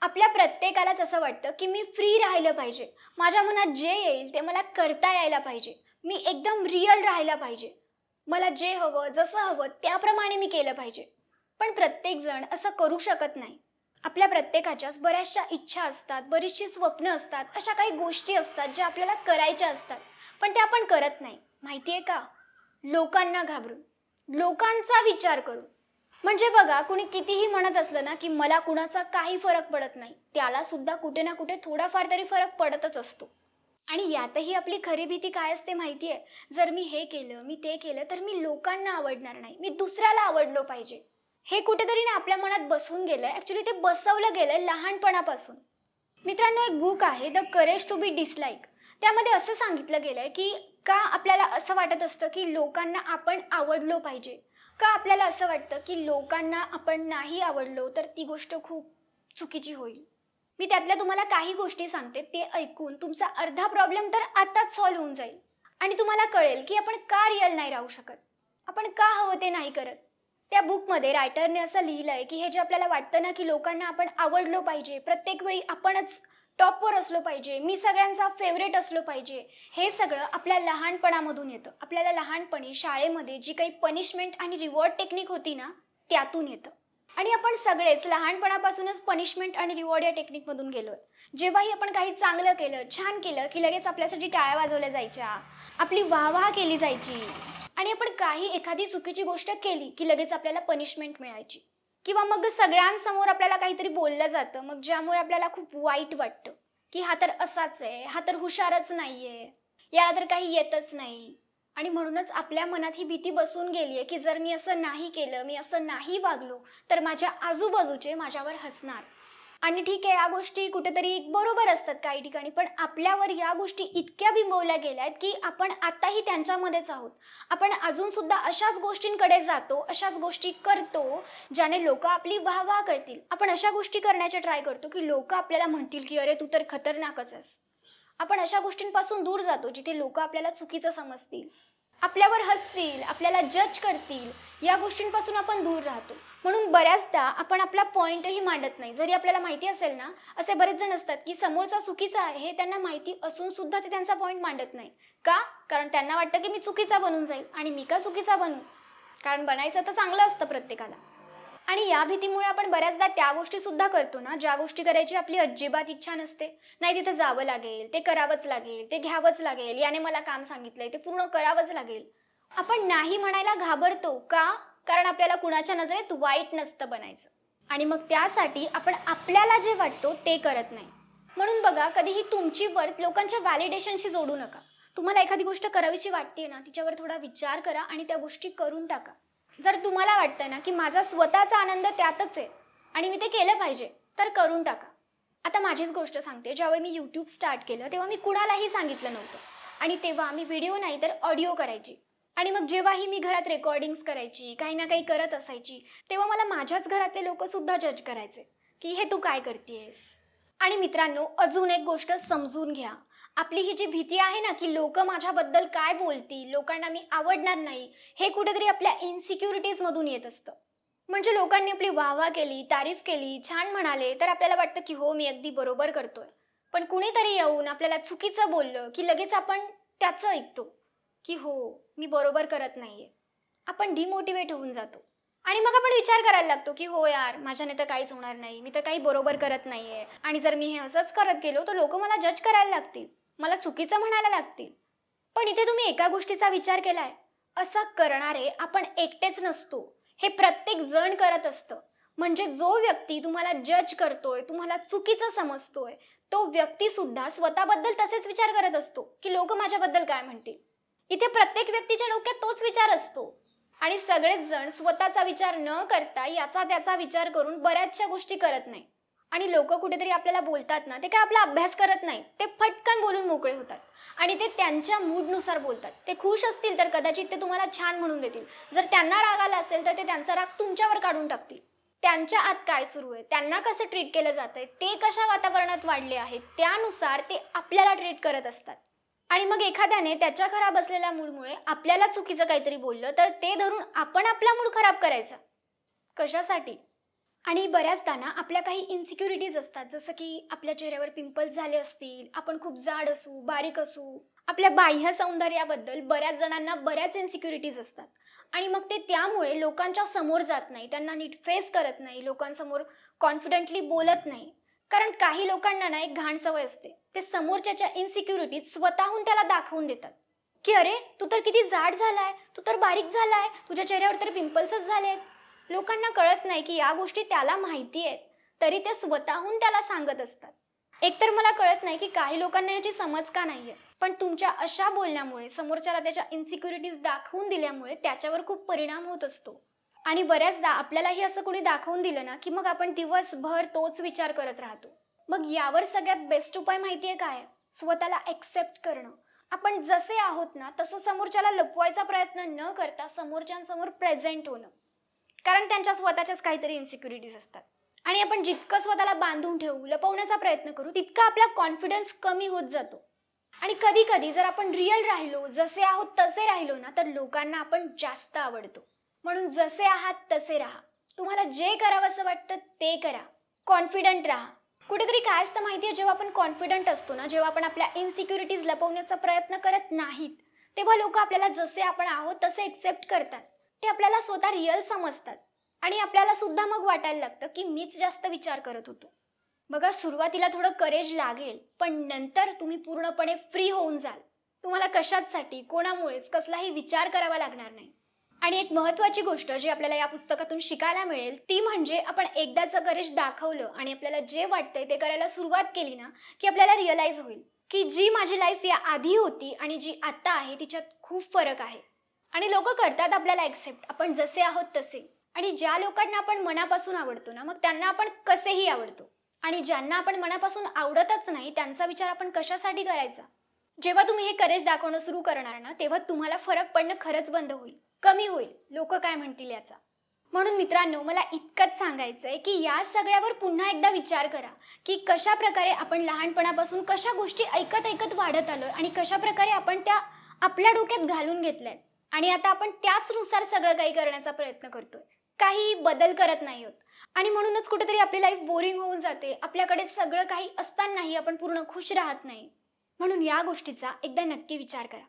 आपल्या प्रत्येकालाच असं वाटतं की मी फ्री राहिलं पाहिजे. माझ्या मनात जे येईल ते मला करता यायला पाहिजे. मी एकदम रिअल राहायला पाहिजे. मला जे हवं जसं हवं त्याप्रमाणे मी केलं पाहिजे. पण प्रत्येकजण असं करू शकत नाही. आपल्या प्रत्येकाच्याच बऱ्याचशा इच्छा असतात बरीचशी स्वप्न असतात अशा काही गोष्टी असतात ज्या आपल्याला करायच्या असतात. पण त्या आपण करत नाही. माहिती आहे का? लोकांना घाबरून. लोकांचा विचार करून. म्हणजे बघा कुणी कितीही म्हणत असलं ना की मला कुणाचा काही फरक पडत नाही त्याला सुद्धा कुठे ना कुठे थोडाफार तरी फरक पडतच असतो. आणि यातही आपली खरी भीती काय असते माहिती आहे जर मी हे केलं मी ते केलं तर मी लोकांना आवडणार नाही. मी दुसऱ्याला आवडलो पाहिजे. हे कुठेतरी ना आपल्या मनात बसून गेलंय. ॲक्च्युली ते बसवलं गेलंय लहानपणापासून. मित्रांनो एक बुक आहे the courage to be disliked त्यामध्ये असं सांगितलं गेलंय की का आपल्याला असं वाटत असतं की लोकांना आपण आवडलो पाहिजे? का आपल्याला असं वाटतं की लोकांना आपण नाही आवडलो तर ती गोष्ट खूप चुकीची होईल? मी त्यातल्या तुम्हाला काही गोष्टी सांगते ते ऐकून तुमचा अर्धा प्रॉब्लेम तर आताच सॉल्व्ह होऊन जाईल. आणि तुम्हाला कळेल की आपण का रिअल नाही राहू शकत? आपण का हवं ते नाही करत? त्या बुकमध्ये रायटरने असं लिहिलं आहे की हे जे आपल्याला वाटतं ना की लोकांना आपण आवडलो पाहिजे प्रत्येक वेळी आपणच टॉपवर असलो पाहिजे मी सगळ्यांचा फेवरेट असलो पाहिजे हे सगळं आपल्या लहानपणामधून येतं. आपल्याला लहानपणी शाळेमध्ये जी काही पनिशमेंट आणि रिवॉर्ड टेक्निक होती ना त्यातून येतं. आणि आपण सगळेच लहानपणापासूनच पनिशमेंट आणि रिवॉर्ड या टेक्निकमधून गेलो जेव्हाही आपण काही चांगलं केलं छान केलं की लगेच आपल्यासाठी टाळ्या वाजवल्या जायच्या आपली वाहवाह केली जायची आणि आपण काही एखादी चुकीची गोष्ट केली की लगेच आपल्याला पनिशमेंट मिळायची. किंवा मग सगळ्यांसमोर आपल्याला काहीतरी बोललं जातं मग ज्यामुळे आपल्याला खूप वाईट वाटतं की हा तर असाच आहे हा तर हुशारच नाहीये याला तर काही येतच नाही. आणि म्हणूनच आपल्या मनात ही भीती बसून गेली आहे की जर मी असं नाही केलं मी असं नाही वागलो तर माझ्या आजूबाजूचे माझ्यावर हसणार. आणि ठीक आहे या गोष्टी कुठेतरी बरोबर असतात काही ठिकाणी पण आपल्यावर या गोष्टी इतक्या बिंबवल्या गेल्या आहेत की आपण आताही त्यांच्यामध्येच आहोत. आपण अजून सुद्धा अशाच गोष्टींकडे जातो अशाच गोष्टी करतो ज्याने लोक आपली वाह वाह करतील. आपण अशा गोष्टी करण्याचे ट्राय करतो की लोक आपल्याला म्हणतील की अरे तू तर खतरनाकच आहेस. आपण अशा गोष्टींपासून दूर जातो जिथे लोक आपल्याला चुकीचं समजतील. आपल्यावर हसतील आपल्याला जज करतील या गोष्टींपासून आपण दूर राहतो. म्हणून बऱ्याचदा आपण आपला पॉईंटही मांडत नाही. जरी आपल्याला माहिती असेल ना असे बरेच जण असतात की समोरचा चुकीचा आहे हे त्यांना माहिती असून सुद्धा ते त्यांचा पॉईंट मांडत नाही. का? कारण त्यांना वाटतं की मी चुकीचा बनून जाईल आणि मी का चुकीचा बनू? कारण बनायचं तर चांगलं असतं प्रत्येकाला. आणि या भीतीमुळे आपण बऱ्याचदा त्या गोष्टी सुद्धा करतो ना ज्या गोष्टी करायची आपली अजिबात इच्छा नसते. नाही तिथे जावं लागेल ते करावंच लागेल ते घ्यावंच लागेल याने मला काम सांगितलंय ते पूर्ण करावंच लागेल. आपण नाही म्हणायला घाबरतो का? कारण आपल्याला कुणाच्या नजरेत वाईट नसतं बनायचं. आणि मग त्यासाठी आपण आपल्याला जे वाटतो ते करत नाही. म्हणून बघा कधीही तुमची वर्थ लोकांच्या व्हॅलिडेशनशी जोडू नका. तुम्हाला एखादी गोष्ट करावीशी वाटते ना तिच्यावर थोडा विचार करा आणि त्या गोष्टी करून टाका. जर तुम्हाला वाटतं ना की माझा स्वतःचा आनंद त्यातच आहे आणि मी ते केलं पाहिजे तर करून टाका. आता माझीच गोष्ट सांगते. ज्यावेळी मी यूट्यूब स्टार्ट केलं तेव्हा मी कुणालाही सांगितलं नव्हतं. आणि तेव्हा मी व्हिडिओ नाही तर ऑडिओ करायची. आणि मग जेव्हाही मी घरात रेकॉर्डिंग्स करायची काही ना काही करत असायची तेव्हा मला माझ्याच घरातले लोकसुद्धा जज करायचे की हे तू काय करतेस आणि मित्रांनो अजून एक गोष्ट समजून घ्या. आपली ही जी भीती आहे ना की लोक माझ्याबद्दल काय बोलतील लोकांना मी आवडणार नाही हे कुठेतरी आपल्या इन्सिक्युरिटीजमधून येत असतं. म्हणजे लोकांनी आपली वाहवा केली तारीफ केली छान म्हणाले तर आपल्याला वाटतं की हो मी अगदी बरोबर करतोय. पण कुणीतरी येऊन आपल्याला चुकीचं बोललं की लगेच आपण त्याचं ऐकतो की हो मी बरोबर करत नाहीये. आपण डिमोटिवेट होऊन जातो. आणि मग आपण विचार करायला लागतो की हो यार माझ्याने तर काहीच होणार नाही. मी तर काही बरोबर करत नाहीये. आणि जर मी हे असंच करत गेलो तर लोक मला जज करायला लागतील. मला चुकीचं म्हणायला लागतील. पण इथे तुम्ही एका गोष्टीचा विचार केलाय. असं करणारे आपण एकटेच नसतो. हे प्रत्येक जण करत असतं. म्हणजे जो व्यक्ती तुम्हाला जज करतोय तुम्हाला चुकीचं समजतोय तो व्यक्ती सुद्धा स्वतःबद्दल तसेच विचार करत असतो की लोक माझ्याबद्दल काय म्हणतील? इथे प्रत्येक व्यक्तीच्या डोक्यात तोच विचार असतो. आणि सगळेच जण स्वतःचा विचार न करता याचा त्याचा विचार करून बऱ्याचशा गोष्टी करत नाही. आणि लोक कुठेतरी आपल्याला बोलतात ना ते काय आपला अभ्यास करत नाही ते फटकन बोलून मोकळे होतात. आणि ते त्यांच्या मूडनुसार बोलतात. ते खुश असतील तर कदाचित ते तुम्हाला छान म्हणून देतील. जर त्यांना राग आला असेल तर ते त्यांचा राग तुमच्यावर काढून टाकतील. त्यांच्या आत काय सुरू आहे? त्यांना कसं ट्रीट केलं जात आहे ते कशा वातावरणात वाढले आहेत? त्यानुसार ते आपल्याला ट्रीट करत असतात. आणि मग एखाद्याने त्याच्या खराब असलेल्या मूडमुळे आपल्याला चुकीचं काहीतरी बोललं तर ते धरून आपण आपला मूड खराब करायचा. कशासाठी? आणि बऱ्याचदा ना आपल्या काही इन्सिक्युरिटीज असतात जसं की आपल्या चेहऱ्यावर पिंपल्स झाले असतील आपण खूप जाड असू बारीक असू आपल्या बाह्य सौंदर्याबद्दल बऱ्याच जणांना बऱ्याच इन्सिक्युरिटीज असतात. आणि मग ते त्यामुळे लोकांच्या समोर जात नाही त्यांना नीट फेस करत नाही लोकांसमोर कॉन्फिडेंटली बोलत नाही. कारण काही लोकांना ना एक घाण सवय असते. ते समोरच्याच्या इन्सिक्युरिटीत स्वतःहून त्याला दाखवून देतात. की अरे तू तर किती जाड झालाय तू तर बारीक झालाय तुझ्या चेहऱ्यावर तर पिंपल्सच झाले आहेत लोकांना कळत नाही की या गोष्टी त्याला माहिती आहेत. तरी ते स्वतःहून त्याला सांगत असतात. एकतर मला कळत नाही की काही लोकांना याची समज का नाहीये. पण तुमच्या अशा बोलण्यामुळे समोरच्याला त्याच्या इन्सिक्युरिटीज दाखवून दिल्यामुळे त्याच्यावर खूप परिणाम होत असतो. आणि बऱ्याचदा आपल्यालाही असं कोणी दाखवून दिलं ना की मग आपण दिवसभर तोच विचार करत राहतो. मग यावर सगळ्यात बेस्ट उपाय माहितीये काय? स्वतःला ॲक्सेप्ट करणं. आपण जसे आहोत ना तसं समोरच्याला लपवायचा प्रयत्न न करता समोरच्यांसमोर प्रेझेंट होणं. कारण त्यांच्या स्वतःच्याच काहीतरी इन्सिक्युरिटीज असतात. आणि आपण जितकं स्वतःला बांधून ठेवू लपवण्याचा प्रयत्न करू तितका आपला कॉन्फिडन्स कमी होत जातो. आणि कधी कधी जर आपण रिअल राहिलो जसे आहोत तसे राहिलो ना तर लोकांना आपण जास्त आवडतो. म्हणून जसे आहात तसे राहा. तुम्हाला जे करावंसं वाटतं ते करा. कॉन्फिडंट राहा. कुठेतरी काय असतं माहिती आहे? जेव्हा आपण कॉन्फिडंट असतो ना जेव्हा आपण आपल्या इन्सिक्युरिटीज लपवण्याचा प्रयत्न करत नाहीत तेव्हा लोक आपल्याला जसे आपण आहोत तसे एक्सेप्ट करतात. ते आपल्याला स्वतः रिअल समजतात. आणि आपल्याला सुद्धा मग वाटायला लागतं की मीच जास्त विचार करत होतो. बघा सुरुवातीला थोडं करेज लागेल पण नंतर तुम्ही पूर्णपणे फ्री होऊन जाल. तुम्हाला कशाचसाठी कोणामुळेच कसलाही विचार करावा लागणार नाही. आणि एक महत्वाची गोष्ट जी आपल्याला या पुस्तकातून शिकायला मिळेल ती म्हणजे आपण एकदाचं गरज दाखवलं आणि आपल्याला जे वाटतंय ते करायला सुरुवात केली ना की आपल्याला रिअलाईज होईल की जी माझी लाईफ या आधी होती आणि जी आत्ता आहे तिच्यात खूप फरक आहे. आणि लोक करतात आपल्याला ॲक्सेप्ट आपण जसे आहोत तसे. आणि ज्या लोकांना आपण मनापासून आवडतो ना मग त्यांना आपण कसेही आवडतो. आणि ज्यांना आपण मनापासून आवडतच नाही त्यांचा विचार आपण कशासाठी करायचा? जेव्हा तुम्ही हे करेज दाखवणं सुरू करणार ना तेव्हा तुम्हाला फरक पडणं खरंच बंद होईल. कमी होईल. लोक काय म्हणतील याचा? म्हणून मित्रांनो मला इतकंच सांगायचं आहे की या सगळ्यावर पुन्हा एकदा विचार करा की कशा प्रकारे आपण लहानपणापासून कशा गोष्टी ऐकत ऐकत वाढत आलो आणि कशा प्रकारे आपण त्या आपल्या डोक्यात घालून घेतल्या आणि आता आपण त्याचनुसार सगळं काही करण्याचा प्रयत्न करतोय. काही बदल करत नाही होत. आणि म्हणूनच कुठेतरी आपली लाईफ बोरिंग होऊन जाते. आपल्याकडे सगळं काही असतानाही आपण पूर्ण खुश राहत नाही. म्हणून या गोष्टीचा एकदा नक्की विचार करा.